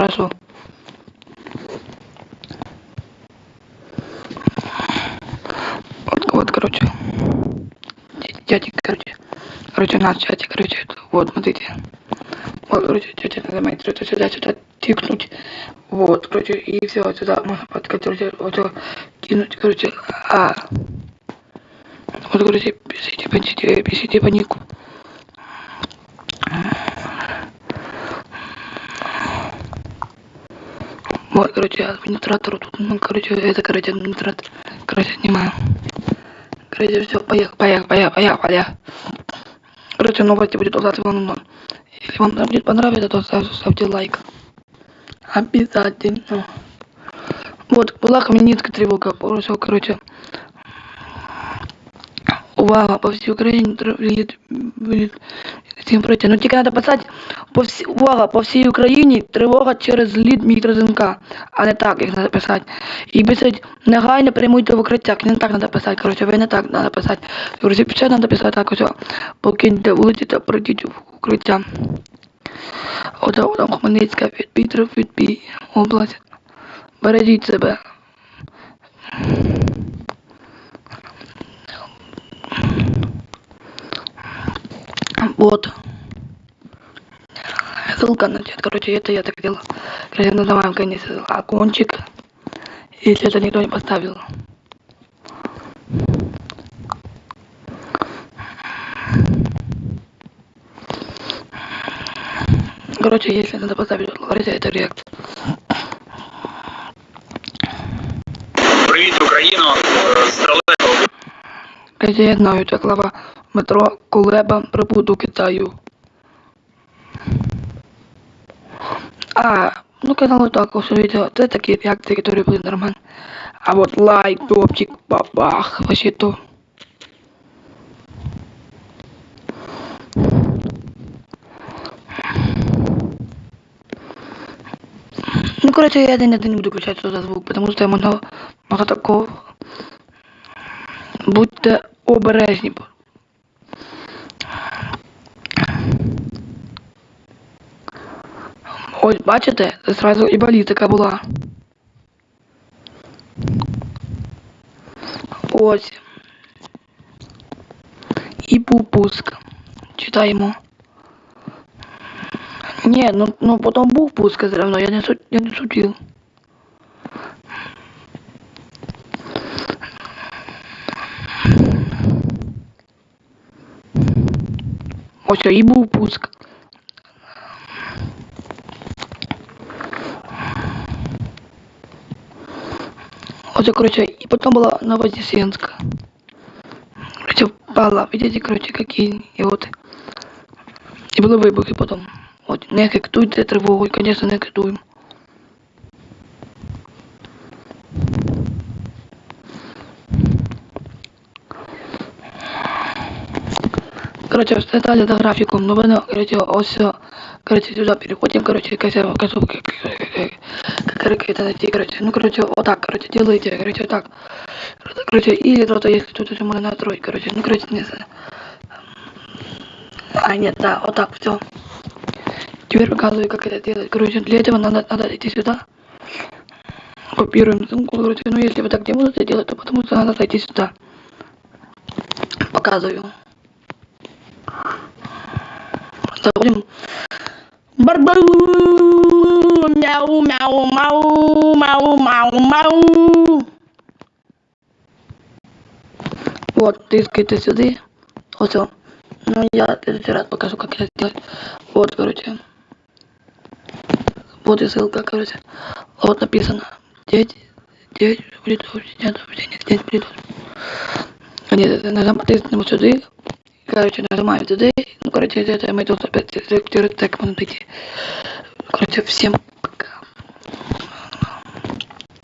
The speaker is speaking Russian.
Хорошо. Вот, вот, короче. Дядя, короче. Короче, наш чатик, короче, вот, смотрите. Вот, короче, тетя нажимает что-то сюда, сюда тикнуть. Вот, короче, и все, сюда можно подкатить, короче, вот кинуть, короче, а. Вот, короче, пишите, пишите, пишите по Вот, короче, администратор тут, ну, короче, это, короче, администратор, короче, снимаю. Короче, все, поехали, поехали, поехали, поехали, поехали. Короче, новости будет завтра Если вам будет понравится, то ставьте, ставьте лайк. Обязательно. Вот, была коммунистская тревога. Все, короче. Увага, по всій Україні виліт, виліт, всім пройти. Ну тільки треба писати, по всі, увага, по всій Україні тривога через зліт мікрозинка, а не так, як треба писати. І писати, негайно прямуйте в укриття, не так треба писати, коротше, ви не так треба писати. Коротше, печать треба писати так, ось, покиньте вулиці та пройдіть в укриття. Ота, там Хмельницька, від Пітров, від Пі, область. Бережіть себе. Вот. Ссылка на чат. Короче, это я так делал. Короче, называем конец окончик. Если это никто не поставил. Короче, если надо поставить, говорите, это реакт. Привіт, Україно! З далекого Короче, я знаю, це глава метро Кулеба прибуду Китаю. А, ну канал так, все видео. Это такие реакции, которые были нормально. А вот лайк, топчик, бабах, вообще то. Ну, короче, я один один не буду включать сюда звук, потому что я много, много такого. Будьте обережні. Ось, бачите, це зразу і балістика була. Ось. І був пуск. Читаємо. Ні, ну, ну потім був пуск все равно, я не, су- я не шутив. Ось і був пуск. Ось, короче, и потом была Новодесенска. Короче, впала, видите, короче, какие, и вот. И были выбухи потом. Вот, не киктуйте тривогу, и, конечно, не киктуємо. Короче, все далі за графіком. Ну, воно, короче, ось, всё. короче, сюда переходим, короче, косяк, косок, как это найти, короче, ну, короче, вот так, короче, делайте, короче, вот так. Короче, или кто-то, если кто-то же можно настроить, короче, ну, короче, не. А, нет, да, вот так, все. Теперь показываю, как это делать. Короче, для этого надо, надо идти сюда. Копируем ссылку, короче, ну, если вы так не будете делать, то потому что надо зайти сюда. Показываю. Заходим. Барбару! Мяу, мяу, мау, мау, мау, мау. Вот, тыскайте сюда. Вот всё. Ну, я в следующий раз покажу, как это сделать. Вот, короче. Вот и ссылка, короче. Вот написано. Здесь, здесь нет сообщения, здесь будет. Нет, нажимаете вот сюда. Короче, нажимаем туда. Ну, короче, это мы тут опять редактируем так, можно найти. Короче, всем